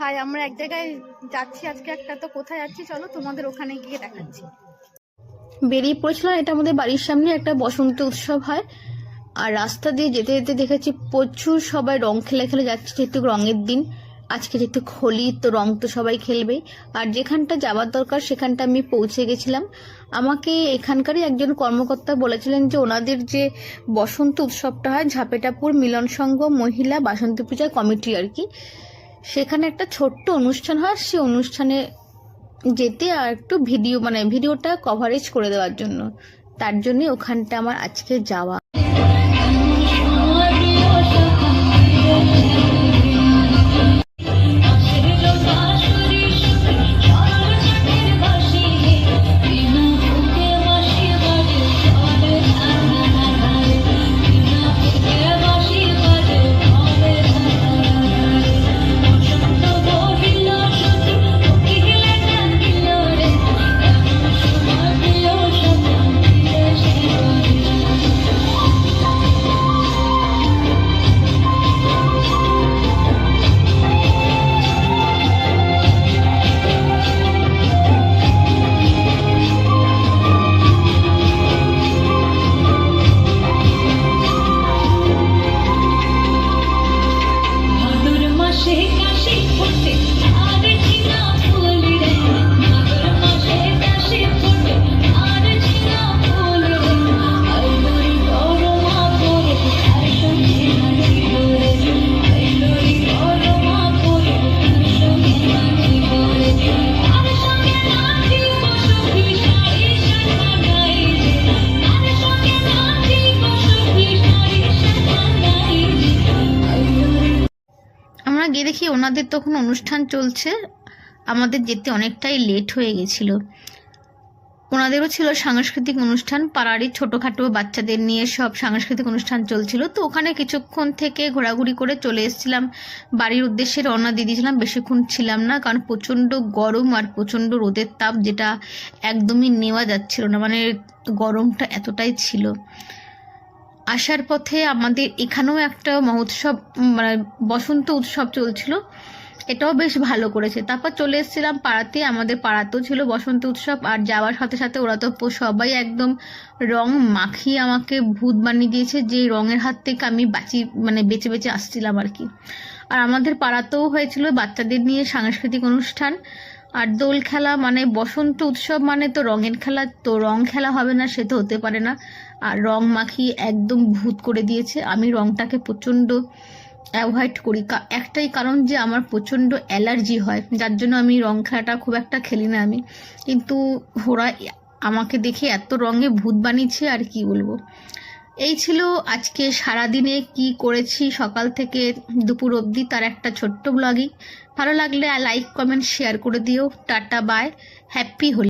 High, আমরা এক জায়গায় যাচ্ছি আজকে, একটা তো কোথায় যাচ্ছি? চলো তোমাদের ওখানে গিয়ে দেখাচ্ছি। বেরিয়ে পড়েছিলাম, এটা আমাদের বাড়ির সামনে একটা বসন্ত উৎসব হয়। আর রাস্তা দিয়ে যেতে যেতে দেখেছি প্রচুর সবাই রং খেলে খেলে যাচ্ছে, যেহেতু রঙের দিন। আজকে যেহেতু হোলি, তো রং তো সবাই খেলবে আর যেখানটা যাওয়ার দরকার, সেখানটা আমি পৌঁছে গেছিলাম। আমাকে এখানকারই একজন কর্মকর্তা বলেছিলেন যে ওনাদের যে বসন্ত উৎসবটা হয়, ঝাপেটাপুর মিলন সংঘ মহিলা বাসন্তী পূজা কমিটি আর কি সেখানে একটা ছোট্ট অনুষ্ঠান হয় সে অনুষ্ঠানে যেতে আর একটু ভিডিও মানে ভিডিওটা কভারেজ করে দেওয়ার জন্য। তার জন্যই ওখানটা আমার আজকে যাওয়া। আমরা গিয়ে দেখি ওনাদের তখন অনুষ্ঠান চলছে। আমাদের যেতে অনেকটাই লেট হয়ে গেছিল। ওনাদেরও ছিল সাংস্কৃতিক অনুষ্ঠান, পাড়ারই ছোটোখাটো বাচ্চাদের নিয়ে সব সাংস্কৃতিক অনুষ্ঠান চলছিল। তো ওখানে কিছুক্ষণ থেকে ঘোরাঘুরি করে চলে এসেছিলাম। বাড়ির উদ্দেশ্যে রওনা দিয়ে দিয়েছিলাম, বেশিক্ষণ ছিলাম না, কারণ প্রচণ্ড গরম আর প্রচণ্ড রোদের তাপ যেটা একদমই নেওয়া যাচ্ছিল না। মানে গরমটা এতটাই ছিল। আসার পথে আমাদের এখানেও একটা মহোৎসব মানে বসন্ত উৎসব চলছিল। এটাও বেশ ভালো করেছে। তারপর চলে এসেছিলাম পাড়াতে, আমাদের পাড়াতেও ছিল বসন্ত উৎসব। আর যাওয়ার সাথে সাথে ওরা তো সবাই একদম রং মাখিয়ে আমাকে ভূত বানিয়ে দিয়েছে যে রঙের হাত থেকে আমি বাঁচি মানে বেঁচে বেঁচে আসছিলাম আর কি। আর আমাদের পাড়াতেও হয়েছিল বাচ্চাদের নিয়ে সাংস্কৃতিক অনুষ্ঠান। আর দোল খেলা মানে বসন্ত উৎসব মানে তো রঙের খেলা, তো রং খেলা হবে না, সে তো হতে পারে না। আর রং মাখিয়ে একদম ভূত করে দিয়েছে। আমি রংটাকে প্রচণ্ড অ্যাভয়েড করি। একটাই কারণ যে আমার প্রচণ্ড অ্যালার্জি হয়, যার জন্য আমি রং খেলাটা খুব একটা খেলি না আমি। কিন্তু ওরা আমাকে দেখে এত রঙে ভূত বানিয়েছে আর কি বলব। এই ছিল আজকে সারাদিনে কি করেছি সকাল থেকে দুপুর অবধি তার একটা ছোট্ট ব্লগই ভালো লাগলে লাইক কমেন্ট শেয়ার করে দিও। Tata bye happy Holi